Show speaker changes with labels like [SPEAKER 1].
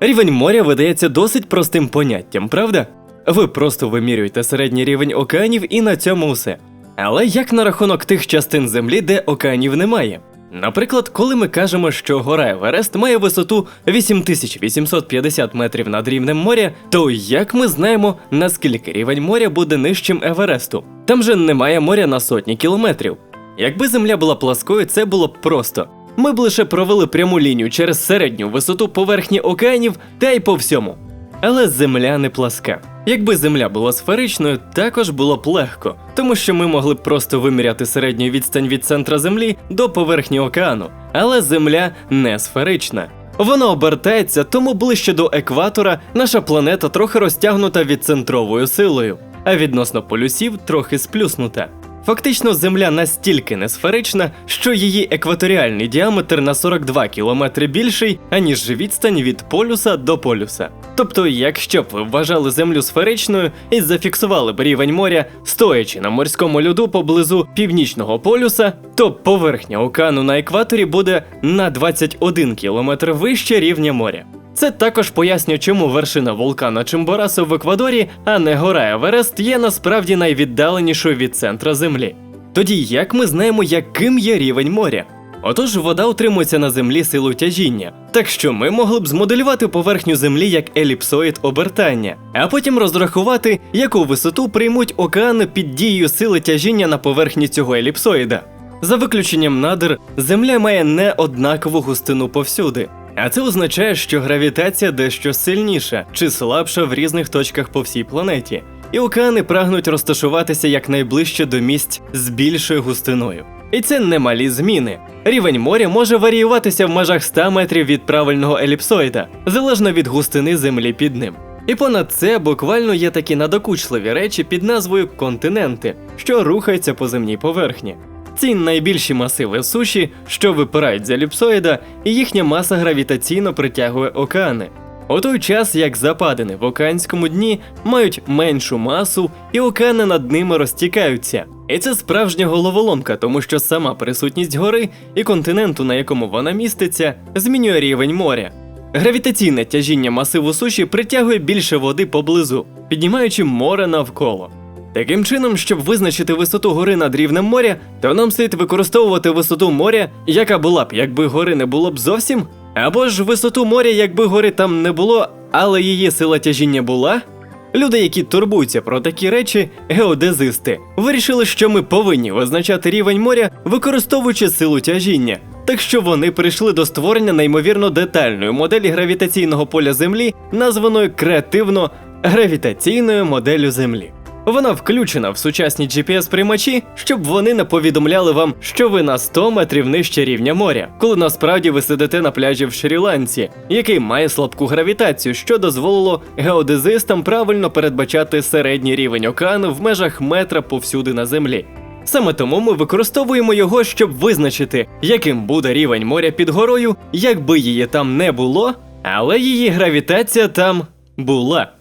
[SPEAKER 1] Рівень моря видається досить простим поняттям, правда? Ви просто вимірюєте середній рівень океанів і на цьому все. Але як на рахунок тих частин землі, де океанів немає? Наприклад, коли ми кажемо, що гора Еверест має висоту 8850 метрів над рівнем моря, то як ми знаємо, наскільки рівень моря буде нижчим Евересту? Там же немає моря на сотні кілометрів. Якби земля була пласкою, це було б просто. Ми б лише провели пряму лінію через середню висоту поверхні океанів та й по всьому. Але земля не пласка. Якби земля була сферичною, також було б легко, тому що ми могли б просто виміряти середню відстань від центра землі до поверхні океану. Але земля не сферична. Вона обертається, тому ближче до екватора наша планета трохи розтягнута відцентровою силою, а відносно полюсів трохи сплюснута. Фактично, Земля настільки не сферична, що її екваторіальний діаметр на 42 кілометри більший, аніж відстань від полюса до полюса. Тобто, якщо б ви вважали Землю сферичною і зафіксували б рівень моря, стоячи на морському льоду поблизу північного полюса, то поверхня океану на екваторі буде на 21 кілометр вище рівня моря. Це також пояснює, чому вершина вулкана Чимборасо в Еквадорі, а не гора Еверест, є насправді найвіддаленішою від центра Землі. Тоді як ми знаємо, яким є рівень моря? Отож, вода утримується на землі силу тяжіння, так що ми могли б змоделювати поверхню землі як еліпсоїд обертання, а потім розрахувати, яку висоту приймуть океани під дією сили тяжіння на поверхні цього еліпсоїда. За виключенням надр, Земля має не однакову густину повсюди. А це означає, що гравітація дещо сильніша чи слабша в різних точках по всій планеті, і океани прагнуть розташуватися якнайближче до місць з більшою густиною. І це немалі зміни. Рівень моря може варіюватися в межах 100 метрів від правильного еліпсоїда, залежно від густини землі під ним. І понад це буквально є такі надокучливі речі під назвою континенти, що рухаються по земній поверхні. Ці найбільші масиви суші, що випирають з еліпсоїда, і їхня маса гравітаційно притягує океани. У той час як западини в океанському дні мають меншу масу, і океани над ними розтікаються. І це справжня головоломка, тому що сама присутність гори і континенту, на якому вона міститься, змінює рівень моря. Гравітаційне тяжіння масиву суші притягує більше води поблизу, піднімаючи море навколо. Таким чином, щоб визначити висоту гори над рівнем моря, то нам слід використовувати висоту моря, яка була б, якби гори не було б зовсім, або ж висоту моря, якби гори там не було, але її сила тяжіння була. Люди, які турбуються про такі речі, геодезисти, вирішили, що ми повинні визначати рівень моря, використовуючи силу тяжіння. Так що вони прийшли до створення неймовірно детальної моделі гравітаційного поля Землі, названої креативно гравітаційною моделлю Землі. Вона включена в сучасні GPS-приймачі, щоб вони не повідомляли вам, що ви на 100 метрів нижче рівня моря, коли насправді ви сидите на пляжі в Шрі-Ланці, який має слабку гравітацію, що дозволило геодезистам правильно передбачати середній рівень океану в межах метра повсюди на землі. Саме тому ми використовуємо його, щоб визначити, яким буде рівень моря під горою, якби її там не було, але її гравітація там була.